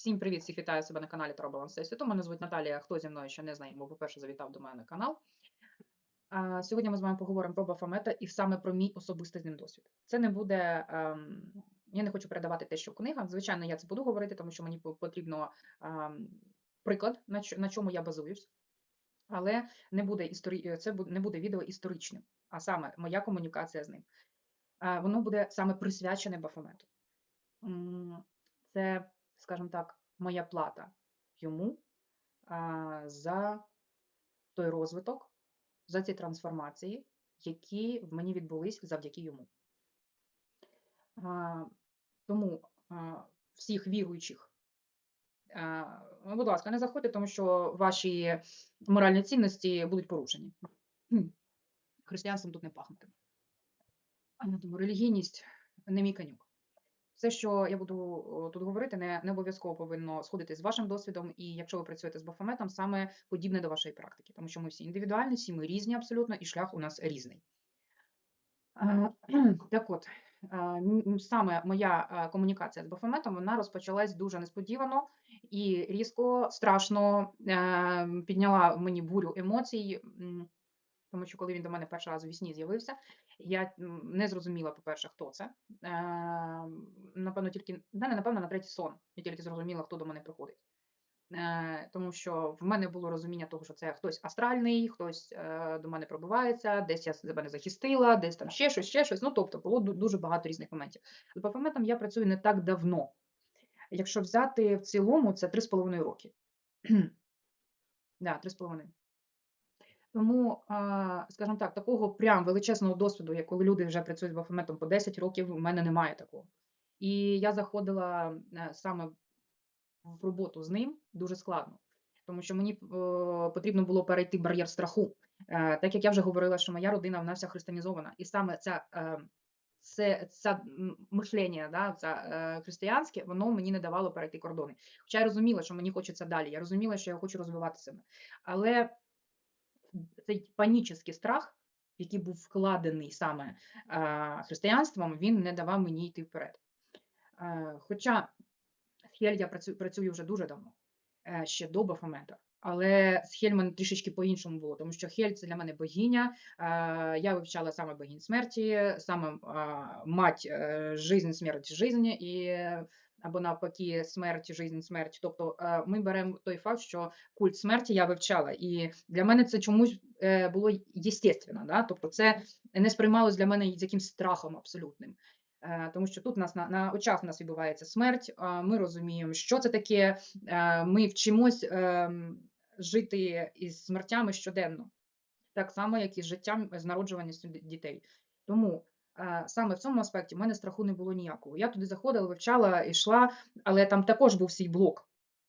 Всім привіт, всіх вітаю себе на каналі Таро Баланс Всесвіту. Мене звуть Наталія. Хто зі мною ще не знає, бо по-перше, завітав до мене на канал. А, Сьогодні ми з вами поговоримо про Бафомета і саме про мій особистий з ним досвід. Це не буде. ем, я не хочу передавати те, що в книгах. Звичайно, я це буду говорити, тому що мені по- потрібно ем, приклад, на, на чому я базуюсь. Але не буде історі... це не буде відео історичним, а саме моя комунікація з ним. А, Воно буде саме присвячене Бафомету. Це, скажімо так, моя плата йому за той розвиток, за ці трансформації, які в мені відбулись завдяки йому. Тому всіх віруючих, ну, будь ласка, не заходьте, тому що ваші моральні цінності будуть порушені. Християнством тут не пахнути. Тому релігійність не мій конюк. Все, що я буду тут говорити, не, не обов'язково повинно сходити з вашим досвідом, і якщо ви працюєте з Бафометом, саме подібне до вашої практики, тому що ми всі індивідуальні, всі ми різні абсолютно, і шлях у нас різний. Так от, м, саме моя комунікація з Бафометом вона розпочалась дуже несподівано і різко, страшно е, підняла мені бурю емоцій. Тому що коли він до мене перший раз у вісні з'явився, я не зрозуміла, по-перше, хто це. Е, Напевно, тільки да, не напевно, на третій сон. Я тільки зрозуміла, хто до мене приходить. Е, Тому що в мене було розуміння того, що це хтось астральний, хтось е, до мене пробивається, десь я себе не захистила, десь там ще щось, ще щось. Ну, тобто, було дуже багато різних моментів. З Бафометом я працюю не так давно. Якщо взяти в цілому, це 3,5 роки. Так, Да, 3,5. Тому, скажімо так, такого прям величезного досвіду, як коли люди вже працюють з Бафометом по 10 років, у мене немає такого. І я заходила е, саме в роботу з ним дуже складно, тому що мені е, потрібно було перейти бар'єр страху. Е, Так як я вже говорила, що моя родина вона вся християнізована, і саме ця, це, це мишлення, да, це християнське, воно мені не давало перейти кордони. Хоча я розуміла, що мені хочеться далі, я розуміла, що я хочу розвивати себе. Але цей панічний страх, який був вкладений саме е, християнством, він не давав мені йти вперед. Е, Хоча з Хель я працюю, працюю вже дуже давно, е, ще до Бафомета. Але з мене трішечки по-іншому було, тому що Хель це для мене богиня. Я вивчала саме богинь смерті, саме мать жизнь, смерть, жизнь, і або навпаки, смерть, жизнь, смерть. Тобто е, ми беремо той факт, що культ смерті я вивчала, і для мене це чомусь е, було єстественно, да? тобто це не сприймалось для мене якимсь страхом абсолютним. Е, Тому що тут нас на, на очах нас відбувається смерть, ми розуміємо, що це таке. Ми вчимось ем, жити із смертями щоденно, так само, як і з життям з народжуваністю дітей. Тому саме в цьому аспекті в мене страху не було ніякого. Я туди заходила, вивчала, йшла, але там також був свій блок.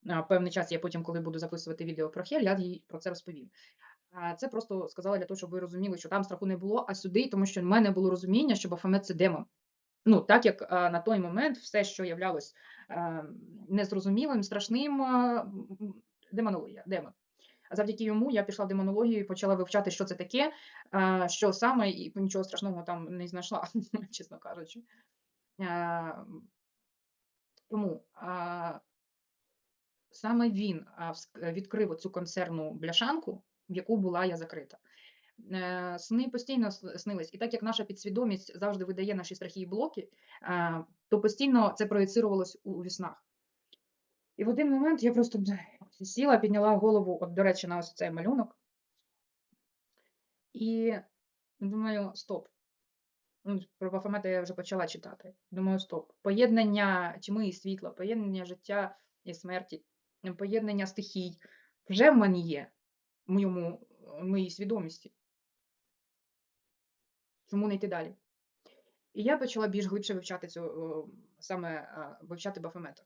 А, Певний час я потім, коли буду записувати відео про Хель, я їй про це розповім. Це просто сказала для того, щоб ви розуміли, що там страху не було, а сюди, тому що в мене було розуміння, що Бафомет це демон. Ну, так як на той момент все, що являлось е, незрозумілим, страшним, демонологія, демон. Завдяки йому я пішла в демонологію і почала вивчати, що це таке, що саме, і нічого страшного там не знайшла, чесно кажучи. Тому саме він відкрив цю консервну бляшанку, в яку була я закрита. Е, Сни постійно снились, і так як наша підсвідомість завжди видає наші страхи і блоки, то постійно це проєцировалось у віснах. І в один момент я просто сіла, підняла голову, от, до речі, на ось цей малюнок, і думаю, стоп. Ну, Про Бафомета я вже почала читати. Думаю, стоп. Поєднання тьми і світла, поєднання життя і смерті, поєднання стихій вже в мене є, в моєму, в моїй свідомості. Чому не йти далі? І я почала більш глибше вивчати цю, саме вивчати Бафомета.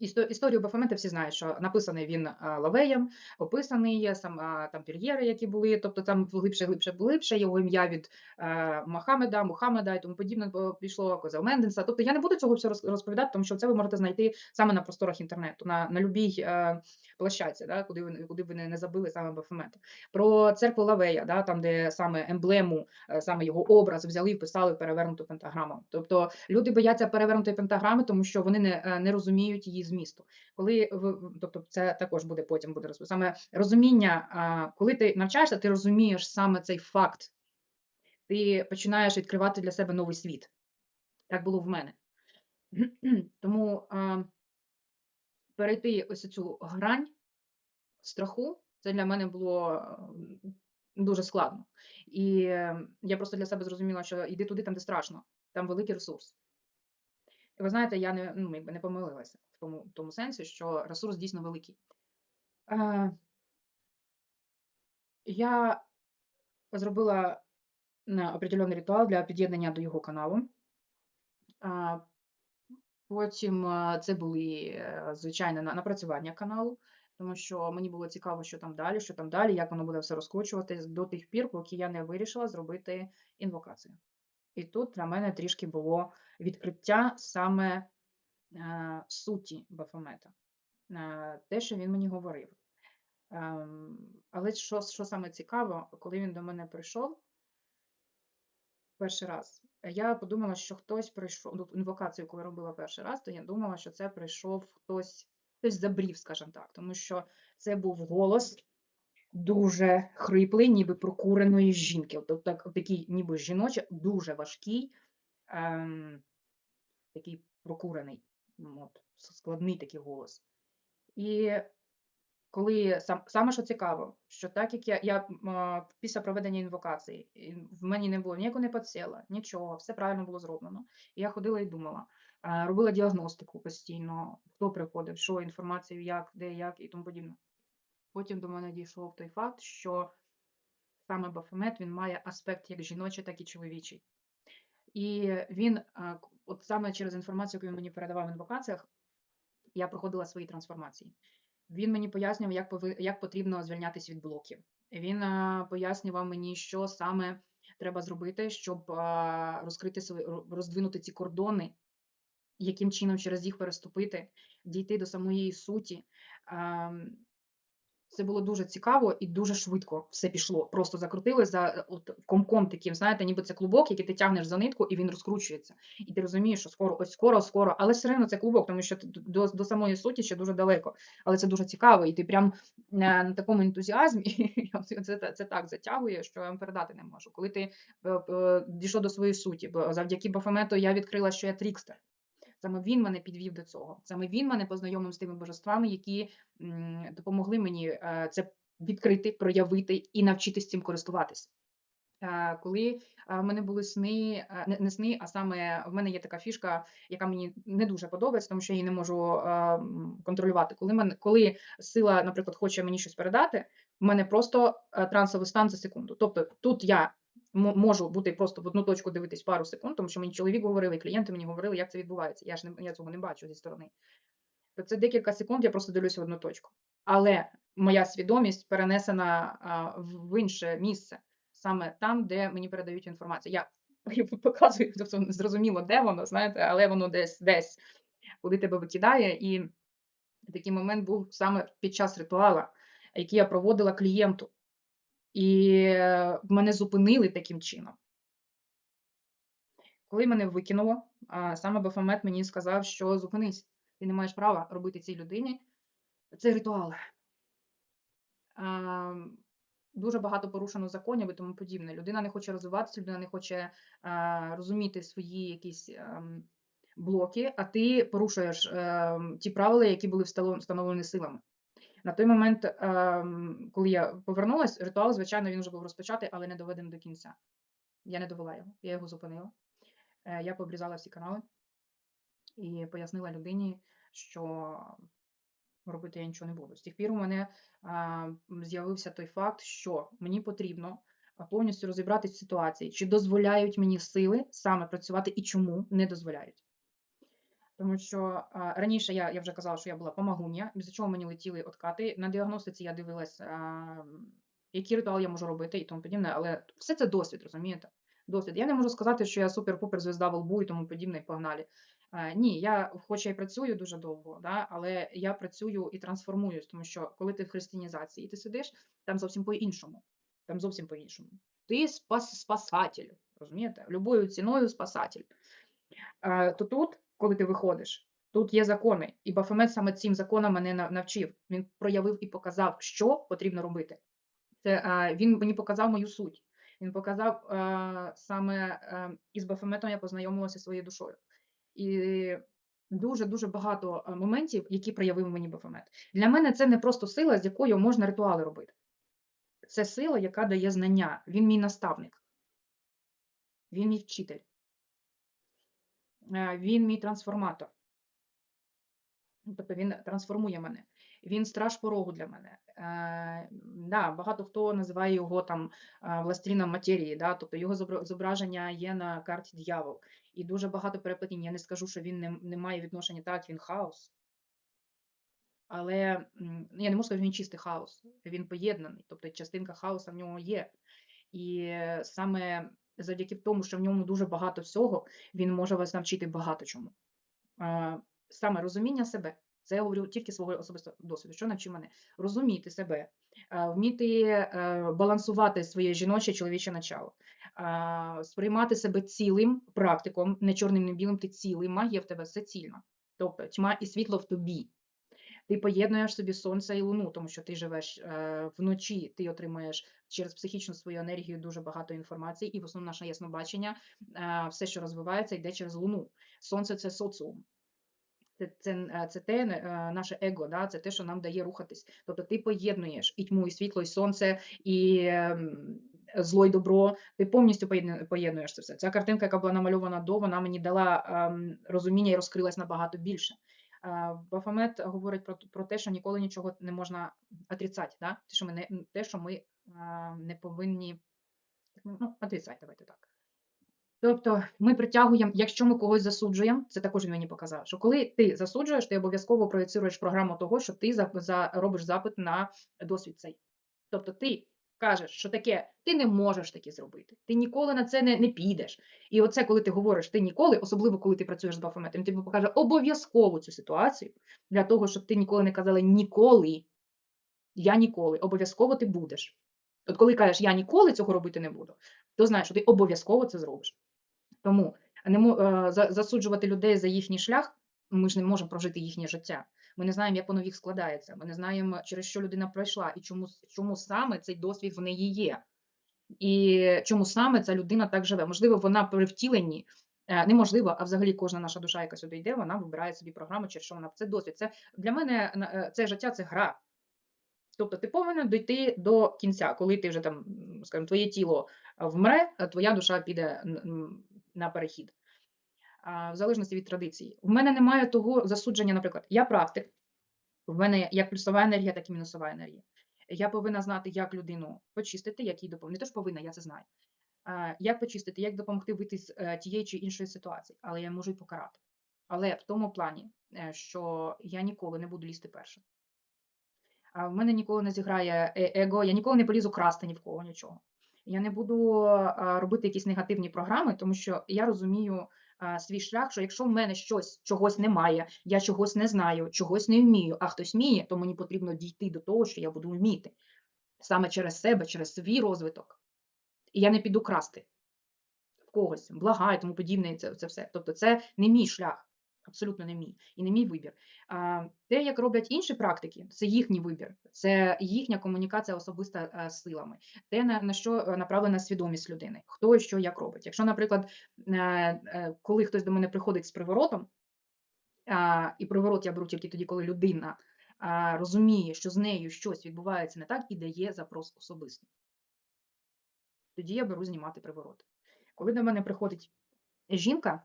Істо- Історію Бафомета всі знають, що написаний він Лавеєм, описаний є сам там пір'єри, які були, тобто там глибше, глибше, глибше, його ім'я від е, Мохамеда, Мухаммеда і тому подібне пішло, Козел Менденса. Тобто я не буду цього все розповідати, тому що це ви можете знайти саме на просторах інтернету, на, на любій е, площадці, да, куди ви, куди ви не, не забили саме Бафомета. Про церкву Лавея, да, там, де саме емблему, е, саме його образ взяли і вписали перевернуту пентаграму. Тобто люди бояться перевернутої пентаграми, тому що вони не, е, не розуміють її змісту. Коли тобто це також буде потім буде. Саме розуміння, коли ти навчаєшся, ти розумієш саме цей факт. Ти починаєш відкривати для себе новий світ. Так було в мене. Тому а, перейти ось цю грань страху, це для мене було дуже складно. І е, я просто для себе зрозуміла, що йди туди, там, де страшно, там великий ресурс. І ви знаєте, я не, ну, якби не помилилася в тому, тому сенсі, що ресурс дійсно великий. Е, я зробила е, определенний ритуал для під'єднання до його каналу. А, Потім е, це були е, звичайне напрацювання каналу, тому що мені було цікаво, що там далі, що там далі, як воно буде все розкручуватись до тих пір, поки я не вирішила зробити інвокацію. І тут для мене трішки було відкриття саме е, суті Бафомета, те, що він мені говорив. Ем, але що, що саме цікаво, коли він до мене прийшов перший раз, я подумала, що хтось прийшов, ну, інвокацію, коли робила перший раз, то я думала, що це прийшов хтось, хтось забрів, скажімо так, тому що це був голос дуже хриплий, ніби прокуреної жінки. Тобто так- такий ніби жіночий, дуже важкий, ем, такий прокурений, от, складний такий голос. І коли сам, саме що цікаво, що так як я, я після проведення інвокації, в мені не було ніякого не підсела, нічого, все правильно було зроблено. І я ходила і думала, робила діагностику постійно, хто приходив, що інформацію, як, де, як і тому подібне. Потім до мене дійшов той факт, що саме Бафомет він має аспект як жіночий, так і чоловічий. І він, от саме через інформацію, яку він мені передавав в інвокаціях, я проходила свої трансформації. Він мені пояснював, як, пови- як потрібно звільнятися від блоків. Він а, пояснював мені, що саме треба зробити, щоб а, розкрити свої, роздвинути ці кордони, яким чином через їх переступити, дійти до самої суті. Ам, Це було дуже цікаво і дуже швидко все пішло. Просто закрутили за от комком таким, знаєте, ніби це клубок, який ти тягнеш за нитку, і він розкручується. І ти розумієш, що скоро, ось скоро, скоро, але все одно це клубок, тому що до, до самої суті ще дуже далеко. Але це дуже цікаво, і ти прям е, на такому ентузіазмі це, це, це так затягує, що я вам передати не можу. Коли ти е, е, дійшов до своєї суті, бо завдяки Бафомету я відкрила, що я трікстер. Саме він мене підвів до цього. Саме він мене познайомив з тими божествами, які допомогли мені е, це відкрити, проявити і навчитись цим користуватись. Е, Коли е, в мене були сни, не, сни, а саме в мене є така фішка, яка мені не дуже подобається, тому що я її не можу контролювати. Коли мене, коли сила, наприклад, хоче мені щось передати, в мене просто трансовий стан за секунду. Тобто тут я можу бути просто в одну точку дивитись пару секунд, тому що мені чоловік говорив, і клієнти мені говорили, як це відбувається. Я ж не я цього не бачу зі сторони. То це декілька секунд, я просто дивлюся в одну точку. Але моя свідомість перенесена в інше місце, саме там, де мені передають інформацію. Я я показую, тобто не зрозуміло, де воно, знаєте, але воно десь десь, куди тебе викидає. І такий момент був саме під час ритуала, який я проводила клієнту. І е, мене зупинили таким чином. Коли мене викинуло, саме Бафомет мені сказав, що зупинись, ти не маєш права робити цій людині цей ритуал. Дуже багато порушено законів і тому подібне. Людина не хоче розвиватися, людина не хоче розуміти свої якісь ем, блоки, а ти порушуєш ем, ті правила, які були встановлені силами. На той момент, ем, коли я повернулася, ритуал, звичайно, він вже був розпочатий, але не доведений до кінця. Я не довела його, я його зупинила. Е, Я пообрізала всі канали і пояснила людині, що робити я нічого не буду. З тих пір у мене з'явився той факт, що мені потрібно повністю розібратися в ситуації, чи дозволяють мені сили саме працювати і чому не дозволяють. Тому що а, раніше я, я вже казала, що я була помагуння, з чого мені летіли откати. На діагностиці я дивилась, а, який ритуал я можу робити і тому подібне, але все це досвід, розумієте? Досвід. Я не можу сказати, що я супер-пупер звезда в лбу і тому подібне, і погнали. А, ні, я хоч я і працюю дуже довго, да, але я працюю і трансформуюсь, тому що коли ти в християнізації і ти сидиш, там зовсім по-іншому. Там зовсім по-іншому. Ти спас, спасатель, розумієте? Любою ціною спасатель. Е, то тут, коли ти виходиш, тут є закони, і Бафомет саме цим законам мене навчив. Він проявив і показав, що потрібно робити. Це е, він мені показав мою суть. Він показав е, саме е, із Бафометом я познайомилася своєю душою. І дуже дуже багато моментів, які проявив мені Бафомет. Для мене це не просто сила, з якою можна ритуали робити. Це сила, яка дає знання. Він мій наставник, він мій вчитель. Е, Він мій трансформатор. Ну, Тобто він трансформує мене. Він страж порогу для мене. Е, да, багато хто називає його там е, властеліном матерії, да, тобто його зображення є на карті дьявол. І дуже багато переплетінь. Я не скажу, що він не, не має відношення так, він хаос. Але ну, я не можу сказати, що він чистий хаос. Він поєднаний, тобто частинка хаоса в нього є. І е, саме завдяки тому, що в ньому дуже багато всього, він може вас навчити багато чому. Саме розуміння себе. Це я говорю тільки свого особистого досвіду. Що навчив мене? Розуміти себе, вміти е, балансувати своє жіноче чоловіче начало, сприймати себе цілим практиком, не чорним, не білим, ти цілий, магія в тебе все цільна. Тобто тьма і світло в тобі. Ти поєднуєш собі сонце і луну, тому що ти живеш е, вночі, ти отримуєш через психічну свою енергію дуже багато інформації, і в основному наше яснобачення, е, все, що розвивається, йде через луну. Сонце це соціум. Це, це, е, це те наше его, да? це те, що нам дає рухатись. Тобто ти поєднуєш і тьму, і світло, і сонце, і ем, зло, і добро. Ти повністю поєднуєш це все. Ця картинка, яка була намальована до, вона мені дала ем, розуміння і розкрилась набагато більше. Бафомет говорить про, про те, що ніколи нічого не можна отрицати, да? те, що ми не, те, що ми не повинні ну, отрицати, давайте так. Тобто ми притягуємо, якщо ми когось засуджуємо, це також він мені показав, що коли ти засуджуєш, ти обов'язково проєцируєш програму того, що ти за, за, робиш запит на досвід цей. Тобто ти кажеш, що таке, ти не можеш таке зробити, ти ніколи на це не, не підеш. І оце, коли ти говориш, ти ніколи, особливо коли ти працюєш з Бафометом, тобі покаже обов'язково цю ситуацію для того, щоб ти ніколи не казала ніколи, я ніколи, обов'язково ти будеш. От коли кажеш, я ніколи цього робити не буду, то знаєш, що ти обов'язково це зробиш. Тому не е, засуджувати людей за їхній шлях, ми ж не можемо прожити їхнє життя. Ми не знаємо, як воно в їх складається. Ми не знаємо, через що людина пройшла і чому, чому саме цей досвід в неї є. І чому саме ця людина так живе. Можливо, вона при втіленні, е, неможливо, а взагалі кожна наша душа, яка сюди йде, вона вибирає собі програму, через що вона це досвід. Це для мене е, це життя це гра. Тобто ти повинен дійти до кінця, коли ти вже там, скажімо, твоє тіло вмре, а твоя душа піде на перехід. В залежності від традиції. В мене немає того засудження, наприклад, я практик, в мене як плюсова енергія, так і мінусова енергія. Я повинна знати, як людину почистити, як їй допомогти. Не то ж повинна, я це знаю. Як почистити, як допомогти вийти з е, тієї чи іншої ситуації, але я можу й покарати. Але в тому плані, е, що я ніколи не буду лізти першим. А в мене ніколи не зіграє е- его, я ніколи не полізу красти ні в кого нічого. Я не буду робити якісь негативні програми, тому що я розумію свій шлях, що якщо в мене щось чогось немає, я чогось не знаю, чогось не вмію, а хтось вміє, то мені потрібно дійти до того, що я буду вміти саме через себе, через свій розвиток. І я не піду красти в когось, блага і тому подібне, це, це все. Тобто, це не мій шлях. Абсолютно не мій і не мій вибір. Те, як роблять інші практики, це їхній вибір, це їхня комунікація особиста е, силами, те, на, що е, направлена свідомість людини, хто і що як робить. Якщо, наприклад, е, коли хтось до мене приходить з приворотом, і приворот я беру тільки тоді, коли людина розуміє, що з нею щось відбувається не так, і дає запрос особистий. Тоді я беру знімати приворот. Коли до мене приходить жінка,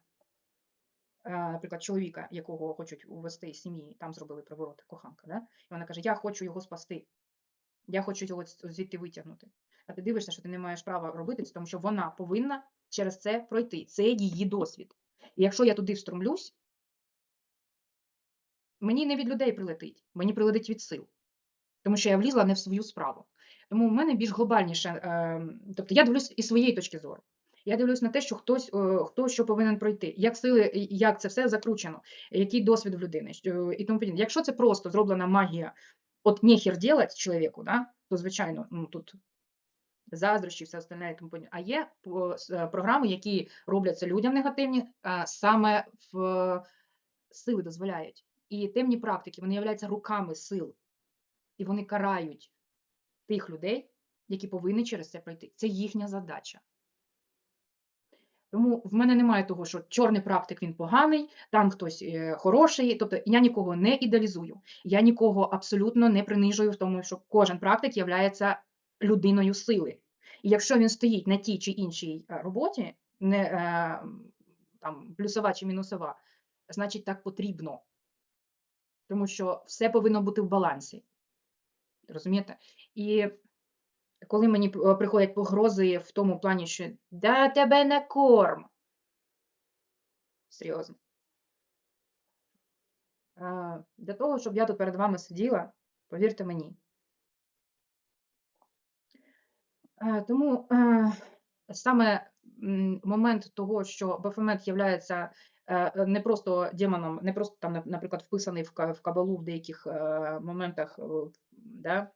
наприклад, чоловіка, якого хочуть увести з сім'ї, там зробили приворот, коханка, да? і вона каже: Я хочу його спасти, я хочу його звідти витягнути. А ти дивишся, що ти не маєш права робити тому що вона повинна через це пройти. Це її досвід. І якщо я туди встромлюсь, мені не від людей прилетить, мені прилетить від сил. Тому що я влізла не в свою справу. Тому в мене більш глобальніше, е, тобто я дивлюсь із своєї точки зору. Я дивлюсь на те, що хтось е, хто що повинен пройти, як сили, як це все закручено, який досвід в людини і тому подібне. Якщо це просто зроблена магія, от нехер делать чоловіку, да, то звичайно, ну тут заздрощі, все остальне і тому подібне. А є с- е, програми, які робляться людям негативні, саме в е, сили дозволяють. І темні практики вони являються руками сил, і вони карають тих людей, які повинні через це пройти. Це їхня задача. Тому в мене немає того, що чорний практик він поганий, там хтось е, хороший. Тобто я нікого не ідеалізую, я нікого абсолютно не принижую в тому, що кожен практик є людиною сили. І якщо він стоїть на тій чи іншій е, роботі, не е, там плюсова чи мінусова, значить так потрібно. Тому що все повинно бути в балансі. Розумієте? І коли мені приходять погрози в тому плані, що да тебе не корм. Серйозно. Е, Для того, щоб я тут перед вами сиділа, повірте мені. Е, Тому е, саме момент того, що Бафомет є не просто демоном, не просто там, наприклад, вписаний в кабалу в деяких е, моментах, е, да,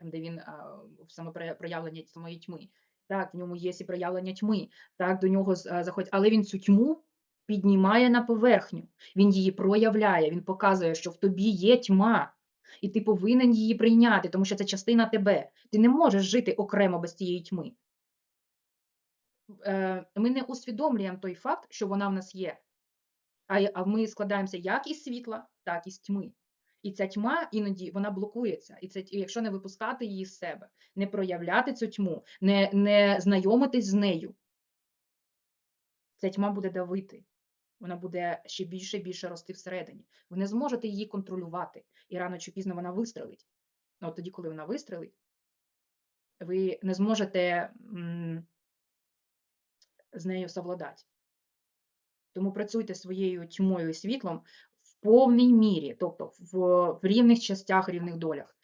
там, де він а, в самопроявлення самої тьми. Так, в ньому є і проявлення тьми, так, до нього з- а, заходять, але він цю тьму піднімає на поверхню, він її проявляє, він показує, що в тобі є тьма, і ти повинен її прийняти, тому що це частина тебе. Ти не можеш жити окремо без цієї тьми. Е, Ми не усвідомлюємо той факт, що вона в нас є. А ми складаємося як із світла, так і з тьми. І ця тьма іноді вона блокується. І це, якщо не випускати її з себе, не проявляти цю тьму, не, не знайомитись з нею, ця тьма буде давити. Вона буде ще більше і більше рости всередині. Ви не зможете її контролювати, і рано чи пізно вона вистрелить. Ну, От тоді, коли вона вистрелить, ви не зможете м, з нею совладати. Тому працюйте своєю тьмою і світлом повній мірі, тобто в, в рівних частях, рівних долях.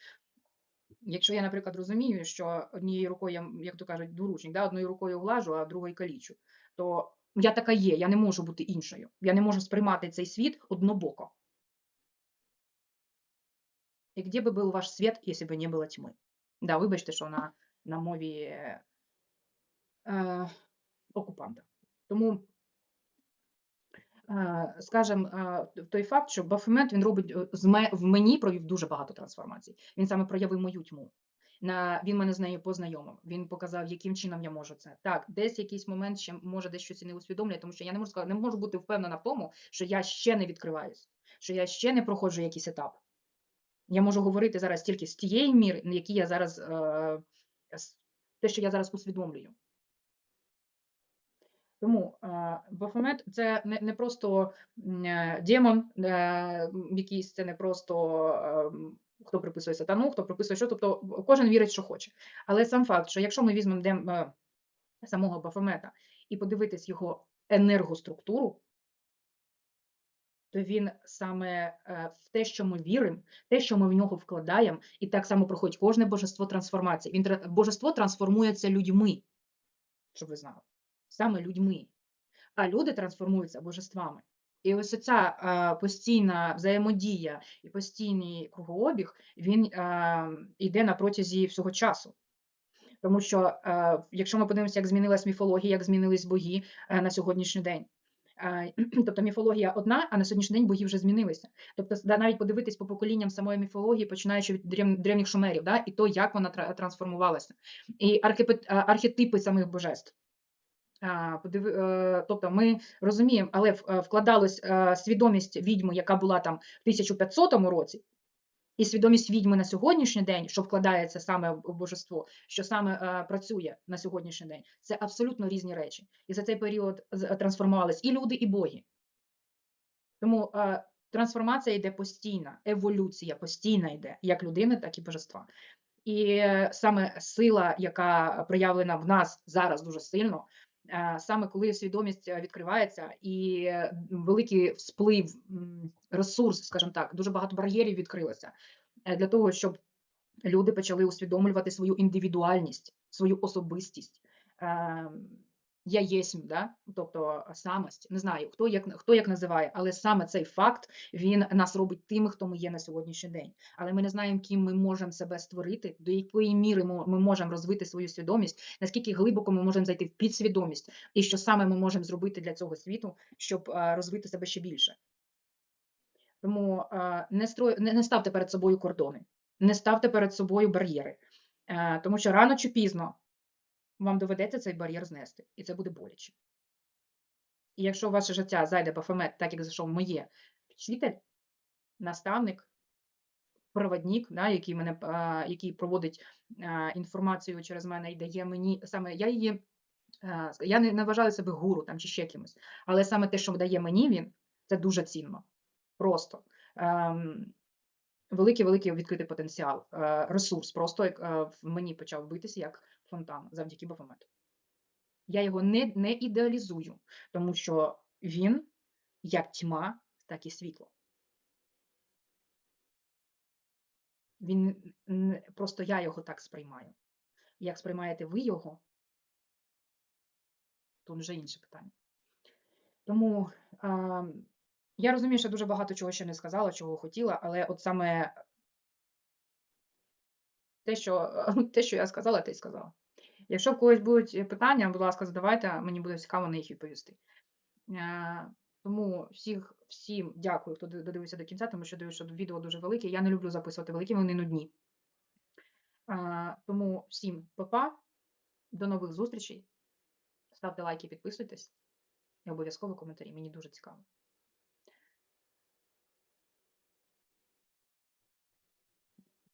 Якщо я, наприклад, розумію, що однією рукою, я, як то кажуть, дворучник, да, одною рукою глажу, а другою калічу, то я така є, я не можу бути іншою. Я не можу сприймати цей світ однобоко. І де би був ваш світ, якщо б не було тьми? Да, вибачте, що на, на мові е, окупанта. Тому е, скажем, е, той факт, що Бафомет він робить е, в мені провів дуже багато трансформацій. Він саме проявив мою тьму. На він мене з нею познайомив. Він показав, яким чином я можу це. Так, десь якийсь момент ще може десь щось не усвідомлює, тому що я не можу сказати, не можу бути впевнена в тому, що я ще не відкриваюсь, що я ще не проходжу якийсь етап. Я можу говорити зараз тільки з тієї міри, на якій я зараз те, що я зараз усвідомлюю. Тому е, Бафомет це не, не просто е, демон, е, якийсь, це не просто е, хто приписує сатану, хто приписує що, тобто кожен вірить, що хоче. Але сам факт, що якщо ми візьмемо дем, самого Бафомета і подивитись його енергоструктуру, то він саме в те, що ми віримо, те, що ми в нього вкладаємо, і так само проходить кожне божество трансформації. Він божество трансформується людьми, щоб ви знали, саме людьми. А люди трансформуються божествами. І ось ця постійна взаємодія і постійний кругообіг, він йде на протязі всього часу. Тому що, якщо ми подивимося, як змінилась міфологія, як змінились боги е, на сьогоднішній день. Тобто міфологія одна, а на сьогоднішній день боги вже змінилися. Тобто, навіть подивитись по поколінням самої міфології, починаючи від древніх шумерів, да, і то, як вона трансформувалася, і архетипи самих божеств. Е, Тобто ми розуміємо, але е, вкладалась е, свідомість відьми, яка була там в 1500 році, і свідомість відьми на сьогоднішній день, що вкладається саме в божество, що саме працює на сьогоднішній день, це абсолютно різні речі. І за цей період трансформувались і люди, і боги. Тому трансформація йде постійна, еволюція постійна йде, як людини, так і божества. І саме сила, яка проявлена в нас зараз дуже сильно, саме коли свідомість е, відкривається і е, великий всплив ресурс, скажімо так, дуже багато бар'єрів відкрилося е, для того, щоб люди почали усвідомлювати свою індивідуальність, свою особистість. Я єсмь, да? тобто самость, не знаю, хто як, хто як називає, але саме цей факт він нас робить тими, хто ми є на сьогоднішній день. Але ми не знаємо, ким ми можемо себе створити, до якої міри ми можемо розвити свою свідомість, наскільки глибоко ми можемо зайти в підсвідомість, і що саме ми можемо зробити для цього світу, щоб розвити себе ще більше. Тому не, строй, не ставте перед собою кордони, не ставте перед собою бар'єри, е, тому що рано чи пізно вам доведеться цей бар'єр знести, і це буде боляче. І якщо ваше життя зайде Бафомет, так як зайшов моє вчитель, наставник, проводник, да, який мене а, який проводить а, інформацію через мене і дає мені саме я її. Я не, не вважаю себе гуру там чи ще кимось, але саме те, що дає мені він, це дуже цінно. Просто ем, великий великий відкритий потенціал, е, ресурс. Просто як, е, в мені почав битися як фонтан завдяки Бафомету. Я його не, не ідеалізую, тому що він як тьма, так і світло. Він просто я його так сприймаю. Як сприймаєте ви його, то вже інше питання. Тому а, я розумію, що дуже багато чого ще не сказала, чого хотіла, але от саме те, що, те, що я сказала, те й сказала. Якщо в когось будуть питання, будь ласка, задавайте, мені буде цікаво на їх відповісти. Е, Тому всіх, всім дякую, хто додивився до кінця, тому що дивлюся, що відео дуже велике. Я не люблю записувати великі, вони нудні. Е, Тому всім па-па, до нових зустрічей. Ставте лайки, підписуйтесь і обов'язково коментарі. Мені дуже цікаво.